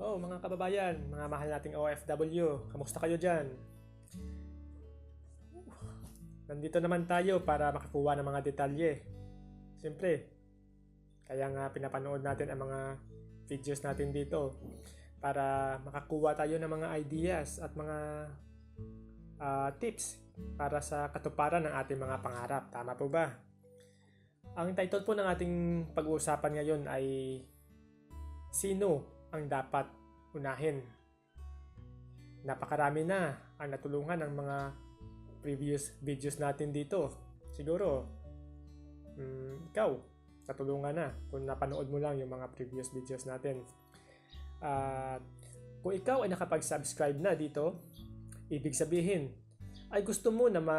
Oh, mga kababayan, mga mahal nating OFW, kamusta kayo dyan? Nandito naman tayo para makakuha ng mga detalye. Siyempre, kaya nga pinapanood natin ang mga videos natin dito para makakuha tayo ng mga ideas at mga ah, tips para sa katuparan ng ating mga pangarap. Tama po ba? Ang title po ng ating pag-uusapan ngayon ay Sino ang dapat unahin? Napakarami na ang natulungan ng mga previous videos natin dito. Siguro, mm, ikaw, natulungan na kung napanood mo lang yung mga previous videos natin. At kung ikaw ay nakapag-subscribe na dito, ibig sabihin ay gusto mo na ma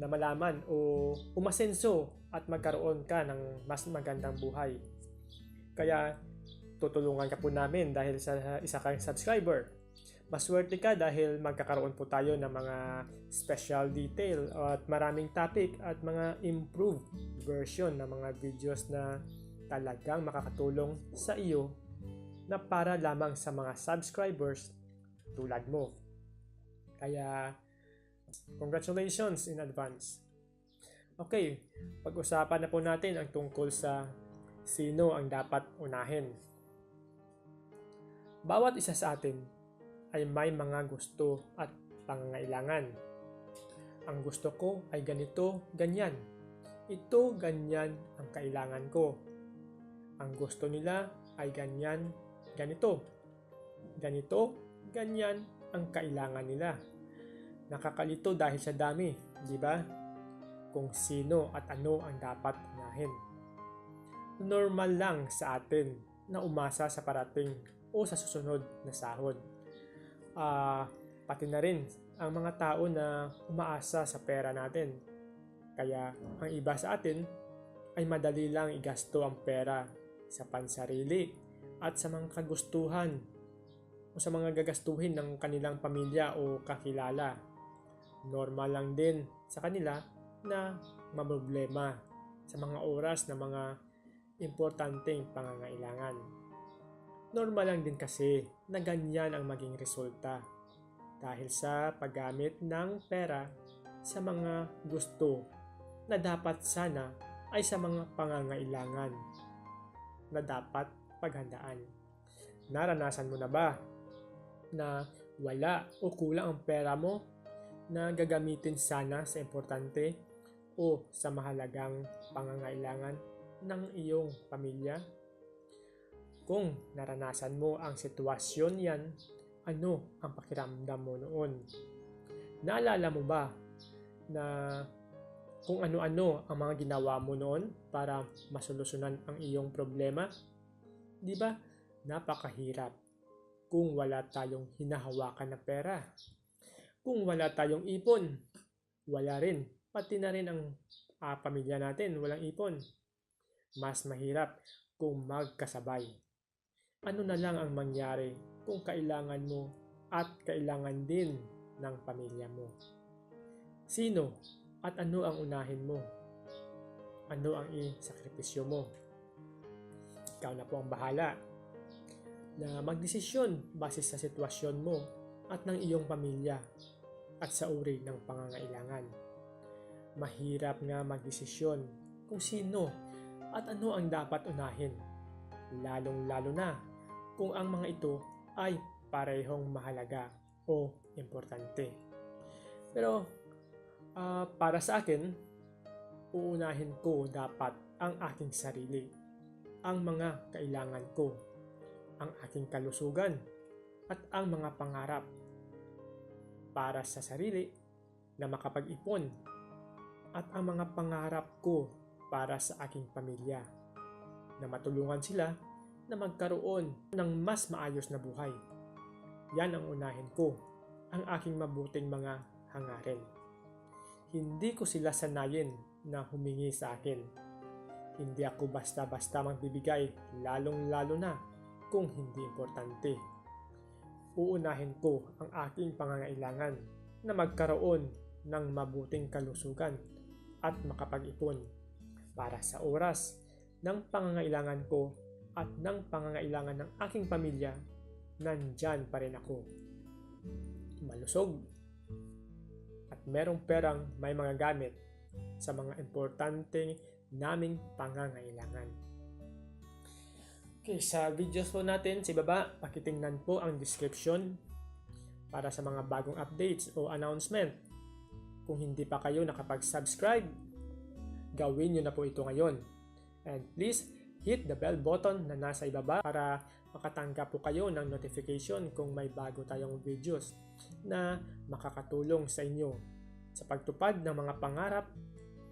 na malaman o umasenso at magkaroon ka ng mas magandang buhay. Kaya tutulungan ka po namin dahil sa isa kang subscriber. Maswerte ka dahil magkakaroon po tayo ng mga special detail at maraming topic at mga improved version ng mga videos na talagang makakatulong sa iyo na para lamang sa mga subscribers tulad mo. Kaya, congratulations in advance. Okay, pag-usapan na po natin ang tungkol sa sino ang dapat unahin. Bawat isa sa atin ay may mga gusto at pangangailangan. Ang gusto ko ay ganito, ganyan. Ito, ganyan ang kailangan ko. Ang gusto nila ay ganyan, ganito. Ganito, ganyan ang kailangan nila. Nakakalito dahil sa dami, di ba? Kung sino at ano ang dapat unahin. Normal lang sa atin na umasa sa parating o sa susunod na sahod. Ah, pati na rin ang mga tao na umaasa sa pera natin. Kaya ang iba sa atin ay madali lang igasto ang pera sa pansarili at sa mga kagustuhan o sa mga gagastuhin ng kanilang pamilya o kakilala. Normal lang din sa kanila na maproblema sa mga oras na mga importanteng pangangailangan. Normal lang din kasi na ganyan ang maging resulta dahil sa paggamit ng pera sa mga gusto na dapat sana ay sa mga pangangailangan na dapat paghandaan. Naranasan mo na ba na wala o kulang ang pera mo na gagamitin sana sa importante o sa mahalagang pangangailangan ng iyong pamilya? Kung naranasan mo ang sitwasyon yan, ano ang pakiramdam mo noon? Naalala mo ba na kung ano-ano ang mga ginawa mo noon para masolusyonan ang iyong problema? Di ba? Napakahirap kung wala tayong hinahawakan na pera. Kung wala tayong ipon, wala rin. Pati na rin ang ah, pamilya natin, walang ipon. Mas mahirap kung magkasabay. Ano na lang ang mangyari kung kailangan mo at kailangan din ng pamilya mo? Sino at ano ang unahin mo? Ano ang isakripisyo mo? Ikaw na po ang bahala na magdesisyon base sa sitwasyon mo at ng iyong pamilya at sa uri ng pangangailangan. Mahirap nga magdesisyon kung sino at ano ang dapat unahin, lalong-lalo na kung ang mga ito ay parehong mahalaga o importante. Pero ah, para sa akin, uunahin ko dapat ang aking sarili, ang mga kailangan ko, ang aking kalusugan, at ang mga pangarap para sa sarili na makapag-ipon at ang mga pangarap ko para sa aking pamilya na matulungan sila na magkaroon ng mas maayos na buhay. Yan ang unahin ko, ang aking mabuting mga hangarin. Hindi ko sila sanayin na humingi sa akin. Hindi ako basta-basta magbibigay, lalong-lalo na kung hindi importante. Uunahin ko ang aking pangangailangan na magkaroon ng mabuting kalusugan at makapag-ipon para sa oras ng pangangailangan ko at ng pangangailangan ng aking pamilya nandyan pa rin ako. Malusog. At merong perang may mga gamit sa mga importante naming pangangailangan. Okay, sa videos po natin sa baba, pakitingnan po ang description para sa mga bagong updates o announcement. Kung hindi pa kayo nakapag-subscribe, gawin nyo na po ito ngayon. And please, hit the bell button na nasa ibaba para makatanggap po kayo ng notification kung may bago tayong videos na makakatulong sa inyo sa pagtupad ng mga pangarap,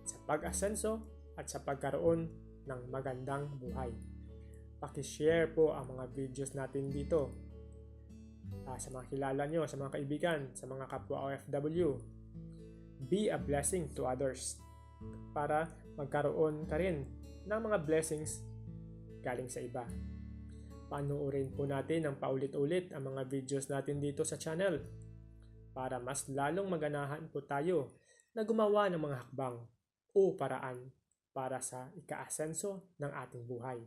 sa pag-asenso at sa pagkaroon ng magandang buhay. Pakishare po ang mga videos natin dito Ah, sa mga kilala nyo, sa mga kaibigan, sa mga kapwa OFW. Be a blessing to others para magkaroon ka rin ng mga blessings galing sa iba. Panoorin po natin ng paulit-ulit ang mga videos natin dito sa channel para mas lalong maganahan po tayo na gumawa ng mga hakbang o paraan para sa ikaasenso ng ating buhay.